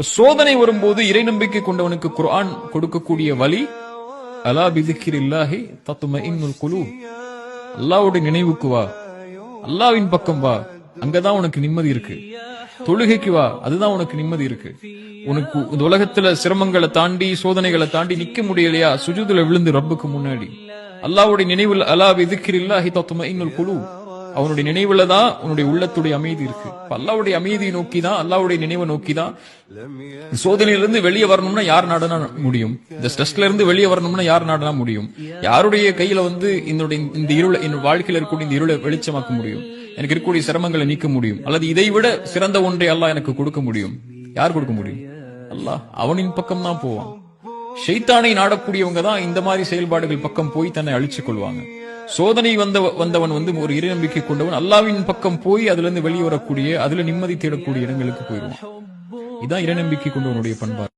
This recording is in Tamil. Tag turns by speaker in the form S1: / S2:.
S1: சோதனை வரும்போது இறை நம்பிக்கை கொண்டவனுக்கு குரான் கொடுக்கக்கூடிய வழி அலா பிதிக்கிரில்லாஹி தத்தும இன்னுல் குழு அல்லாவுடைய நினைவுக்கு வா. அல்லாவின் பக்கம் வா. அங்கதான் உனக்கு நிம்மதி இருக்கு. தொழுகைக்கு வா. அதுதான் உனக்கு நிம்மதி இருக்கு. உனக்கு இந்த உலகத்துல சிரமங்களை தாண்டி சோதனைகளை தாண்டி நிக்க முடியலையா? சுஜூதுல விழுந்து ரப்புக்கு முன்னாடி. அல்லாவுடைய நினைவில் அலா பிதிக்கிரில்லாஹி தத்தும இன்னுல் குழு அவனுடைய நினைவுல தான் உன்னுடைய உள்ளத்துடைய அமைதி இருக்கு. அல்லாவுடைய அமைதியை நோக்கி தான் அல்லாவுடைய நினைவை நோக்கி தான் சோதனையிலிருந்து வெளியே வரணும்னா யார் நாடனா முடியும். இந்த ஸ்ட்ரெஸ்ல இருந்து வெளியே வரணும்னா யார் நாடனா முடியும். யாருடைய கையில வந்து என்னுடைய இந்த இருளை என் வாழ்க்கையில இருக்கக்கூடிய இந்த இருளை வெளிச்சமாக்க முடியும்? எனக்கு இருக்கக்கூடிய சிரமங்களை நீக்க முடியும். அல்லது இதை விட சிறந்த ஒன்றை அல்லாஹ் எனக்கு கொடுக்க முடியும். யார் கொடுக்க முடியும்? அல்லாஹ். அவனின் பக்கம் தான் போவான். ஷைத்தானை நாடக்கூடியவங்க தான் இந்த மாதிரி செயல்பாடுகள் பக்கம் போய் தன்னை அழிச்சுக் கொள்வாங்க. சோதனை வந்த வந்தவன் வந்து ஒரு இறை நம்பிக்கை கொண்டவன் அல்லாவின் பக்கம் போய் அதுல இருந்து வெளியே வரக்கூடிய அதுல நிம்மதி தேடக்கூடிய இடங்களுக்கு போயிடுவான். இதான் இறை நம்பிக்கை கொண்டவனுடைய பண்பாடு.